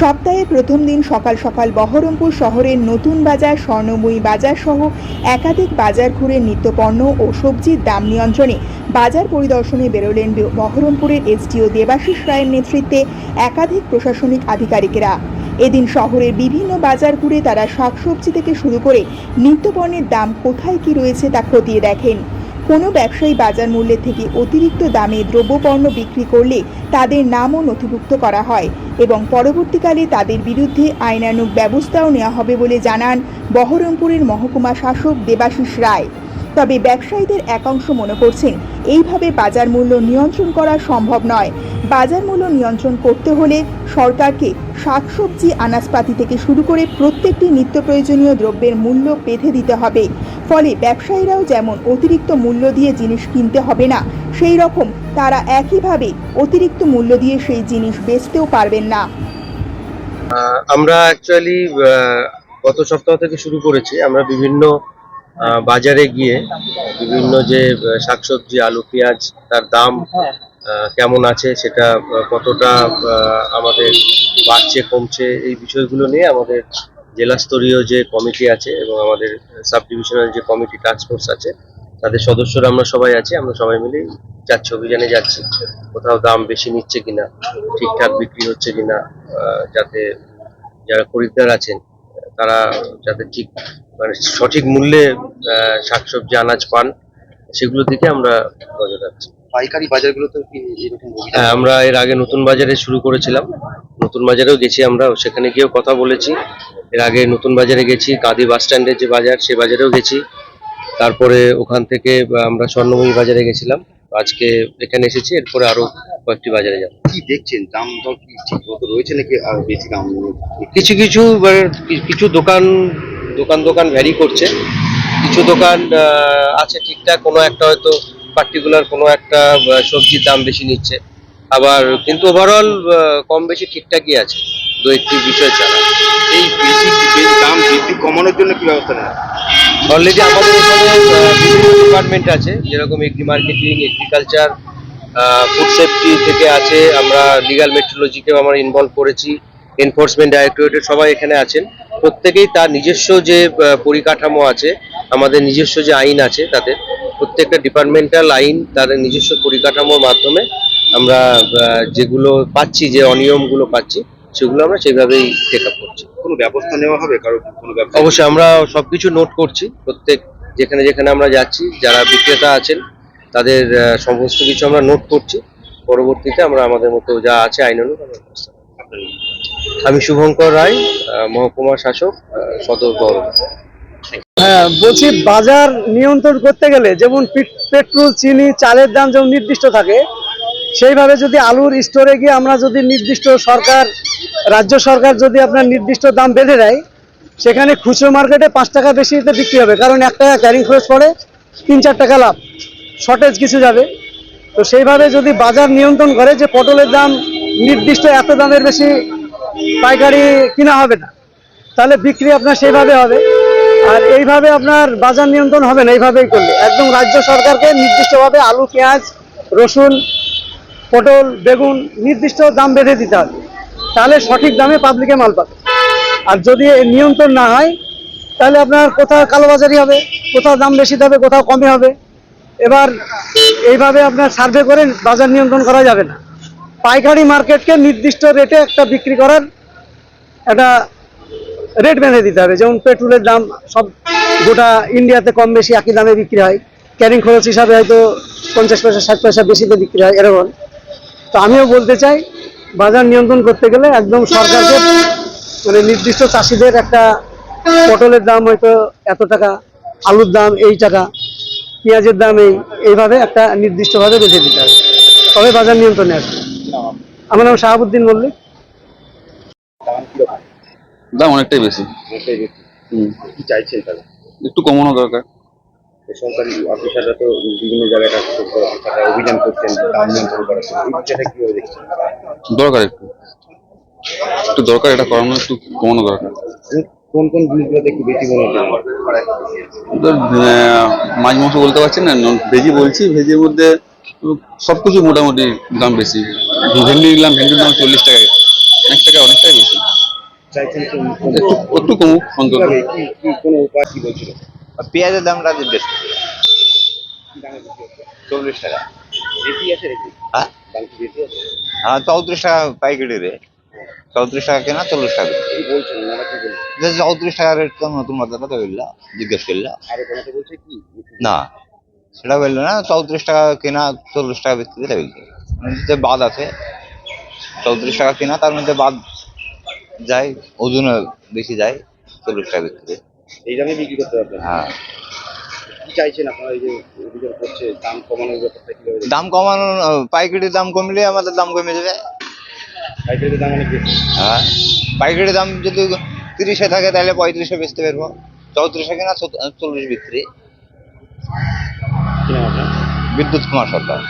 সপ্তাহের প্রথম দিন সকাল সকাল বহরমপুর শহরের নতুন বাজার, স্বর্ণময়ী বাজার সহ একাধিক বাজার ঘুরে নিত্যপণ্য ও সবজির দাম নিয়ন্ত্রণে বাজার পরিদর্শনে বেরোলেন বহরমপুরের এসডিও দেবাশিস রায়ের নেতৃত্বে একাধিক প্রশাসনিক আধিকারিকেরা। এদিন শহরের বিভিন্ন বাজার ঘুরে তারা শাকসবজি থেকে শুরু করে নিত্যপণ্যের দাম কোথায় কি রয়েছে তা খতিয়ে দেখেন। কোনো ব্যবসায়ী বাজার মূল্যের থেকে অতিরিক্ত দামে দ্রব্যপণ্য বিক্রি করলে তাদের নামও নথিভুক্ত করা হয় এবং পরবর্তীকালে তাদের বিরুদ্ধে আইনানুগ ব্যবস্থাও নেওয়া হবে বলে জানান বহরমপুরের মহকুমা শাসক দেবাশিস রায়। তবে ব্যবসায়ীদের একাংশ মনে করছেন, এইভাবে বাজার মূল্য নিয়ন্ত্রণ করা সম্ভব নয়। বাজার মূল্য নিয়ন্ত্রণ করতে হলে সরকারকে শাকসবজি, আনাজপাতি থেকে শুরু করে প্রত্যেকটি নিত্য প্রয়োজনীয় দ্রব্যের মূল্য বেঁধে দিতে হবে। ফলে ব্যবসায়ীরাও যেমন অতিরিক্ত মূল্য দিয়ে জিনিস কিনতে হবে না, সেই রকম তারা একইভাবে অতিরিক্ত মূল্য দিয়ে সেই জিনিস বেচতেও পারবেন না। আমরা অ্যাকচুয়ালি গত সপ্তাহ থেকে শুরু করেছি। আমরা বিভিন্ন বাজারে গিয়ে বিভিন্ন যে শাকসবজি, আলু, পেঁয়াজ, তার দাম কেমন আছে সেটা কতটা আমাদের বাড়ছে, কমছে, এই বিষয়গুলো নিয়ে আমাদের জেলা স্তরীয় যে কমিটি আছে এবং আমাদের সাব ডিভিশনাল যে কমিটি টাস্কফোর্স আছে, তাদের সদস্যরা আমরা সবাই আছি, আমরা সবাই মিলে যাচ্ছি, অভিযানে যাচ্ছি। কোথাও দাম বেশি নিচ্ছে কিনা, ঠিকঠাক বিক্রি হচ্ছে কিনা যাতে যারা খরিদ্দার আছেন, তারা যাতে ঠিক মানে সঠিক মূল্যে শাকসবজি, আনাজ পান, সেগুলো দিকে আমরা নজর রাখছি। পাইকারি বাজারগুলোতেও এরকম হ্যাঁ আমরা এর আগে নতুন বাজারে শুরু করেছিলাম। নতুন বাজারেও গেছি আমরা সেখানে গিয়েও কথা বলেছি। এর আগে নতুন বাজারে গেছি কাঁদি বাস স্ট্যান্ডের যে বাজার সে বাজারেও গেছি। তারপরে ওখান থেকে আমরা স্বর্ণময়ী বাজারে গেছিলাম। আজকে এখানে এসেছি এরপরে আরও কয়েকটি বাজারে যাব। কি দেখছেন? দাম দর কি ঠিক মতো রয়েছে নাকি আর বেশি দাম কিছু কিছু কিছু দোকান দোকান দোকান ভ্যারি করছে। কিছু দোকান আহ, আছে ঠিকঠাক কোনো একটা হয়তো পার্টিকুলার কোনো একটা সবজির দাম বেশি নিচ্ছে। আবার কিন্তু ওভারঅল কম বেশি ঠিকঠাকই আছে দু একটি বিষয় ছাড়া। এই বেশি বেশি দাম বৃদ্ধি কমানোর জন্য কি ব্যবস্থা নেওয়া অলরেডি আমাদের এখানে বিভিন্ন ডিপার্টমেন্ট আছে যেরকম agri marketing agriculture food safety থেকে আছে আমরা লিগাল মেট্রোলজিকেও আমরা ইনভলভ করেছি এনফোর্সমেন্ট ডাইরেক্টরেটের সবাই এখানে আছেন। প্রত্যেকেই তার নিজস্ব যে পরিকাঠামো আছে আমাদের নিজস্ব যে আইন আছে তাদের প্রত্যেকটা ডিপার্টমেন্টাল আইন তাদের নিজস্ব পরিকাঠামোর মাধ্যমে আমরা যেগুলো পাচ্ছি যে অনিয়মগুলো পাচ্ছি সেগুলো আমরা সেইভাবেই টেক আপ করছি। কোনো ব্যবস্থা নেওয়া হবে? কারও কোনো ব্যবস্থা? অবশ্যই আমরা সবকিছু নোট করছি। প্রত্যেক যেখানে যেখানে আমরা যাচ্ছি যারা বিক্রেতা আছেন তাদের সমস্ত কিছু আমরা নোট করছি। পরবর্তীতে আমরা আমাদের মতো যা আছে আইন অনুযায়ী। আমি শুভঙ্কর রায় মহকুমা শাসক সদর বহরমপুর হ্যাঁ বলছি বাজার নিয়ন্ত্রণ করতে গেলে যেমন পিট- পেট্রোল, চিনি, চালের দাম যেমন নির্দিষ্ট থাকে, সেইভাবে যদি আলুর স্টোরে গিয়ে আমরা যদি নির্দিষ্ট সরকার, রাজ্য সরকার যদি আপনার নির্দিষ্ট দাম বেঁধে দেয়, সেখানে খুচরো মার্কেটে পাঁচ টাকা বেশিতে বিক্রি হবে, কারণ এক টাকা ক্যারিং খরচ পড়ে, তিন চার টাকা লাভ শর্টেজ কিছু যাবে। তো সেইভাবে যদি বাজার নিয়ন্ত্রণ করে যে পটলের দাম নির্দিষ্ট এত দামের বেশি পাইকারি কিনা হবে না, তাহলে বিক্রি আপনার সেইভাবে হবে। আর এইভাবে আপনার বাজার নিয়ন্ত্রণ হবে না, এইভাবেই করলে। একদম রাজ্য সরকারকে নির্দিষ্টভাবে আলু, পেঁয়াজ, রসুন, পটল, বেগুন নির্দিষ্ট দাম বেঁধে দিতে হবে। তাহলে সঠিক দামে পাবলিকে মাল পাবে। আর যদি নিয়ন্ত্রণ না হয়, তাহলে আপনার কোথাও কালোবাজারি হবে, কোথাও দাম বেশি হবে কোথাও কমে হবে। এবার এইভাবে আপনার সার্ভে করে বাজার নিয়ন্ত্রণ করা যাবে না। পাইকারি মার্কেটকে নির্দিষ্ট রেটে একটা বিক্রি করার একটা রেট বেঁধে দিতে হবে। যেমন পেট্রোলের দাম সব গোটা ইন্ডিয়াতে কম বেশি একই দামে বিক্রি হয়। ক্যারিং খরচ হিসাবে হয়তো পঞ্চাশ পয়সা, ষাট পয়সা বেশিতে বিক্রি হয় এরকম। তো আমিও বলতে চাই, বাজার নিয়ন্ত্রণ করতে গেলে একদম সরকারকে মানে নির্দিষ্ট চাষিদের একটা পটলের দাম হয়তো এত টাকা, আলুর দাম এই টাকা, পেঁয়াজের দাম এই, এইভাবে একটা নির্দিষ্টভাবে বেঁধে দিতে হবে। তবে বাজার নিয়ন্ত্রণে আসবে। আমার নাম শাহাবুদ্দিন মল্লিক। দাম অনেকটাই বেশি। অনেকটাই বেশি। হুম। কি চাইছেন তাহলে? একটু কমানো দরকার। সরকারি অফিসাররা তো বিভিন্ন জায়গায় অভিযান করছেন দাম নিয়ন্ত্রণ করার জন্য। বিষয়টা কীভাবে দেখছেন? দরকার একটু। একটু দরকার এটা করানো একটু কমানো দরকার। কোন কোন জিনিসগুলোতে একটু বেশি মনে হচ্ছে? মাছ মাংস বলতে পারছি না ভেজি বলছি। ভেজির মধ্যে সব কিছু মোটামুটি দাম বেশি। ভেন্ডি নিলাম ভেন্ডির দাম চল্লিশ টাকা। এক টাকা অনেকটাই বেশি। চাইছেন একটু কমুক অন্তত। কোনো উপায় কি বলছিল? পেঁয়াজের দামটা দামে বিক্রি হচ্ছে চল্লিশ টাকা। বেশি হ্যাঁ? বেশি হ্যাঁ চৌত্রিশ টাকা পাইকারি রে। চৌত্রিশ টাকা কেনা চল্লিশ টাকা যে চৌত্রিশ টাকা রেট তো নতুন বাজারটা তো বললা? জিজ্ঞেস করলা। আরও কমাতে বলছে কি? না সেটা বলল না চৌত্রিশ টাকা কেনা চল্লিশ টাকা বিক্রি এটা বলছে। যে বাদ আছে। চৌত্রিশ টাকা কেনা তার মধ্যে বাদ যায় ওজনে বেশি যায় চল্লিশ টাকা বিক্রি এই দামে বিক্রি করতে পারবেন? হ্যাঁ। কি চাইছেন আপনারা এই যে অভিযোগ করছে দাম কমানোর ব্যাপারটা কীভাবে দাম কমানো পাইকারি দাম কমলে আমাদের দাম কমে যাবে। পাইকারিতে দাম অনেক বেশি। হ্যাঁ। পাইকারি দাম যদি তিরিশে থাকে তাহলে পঁয়ত্রিশে বেচতে পারব। চৌত্রিশে কিনা চল্লিশ বিক্রি। বিদ্যুৎ কুমার সরকার।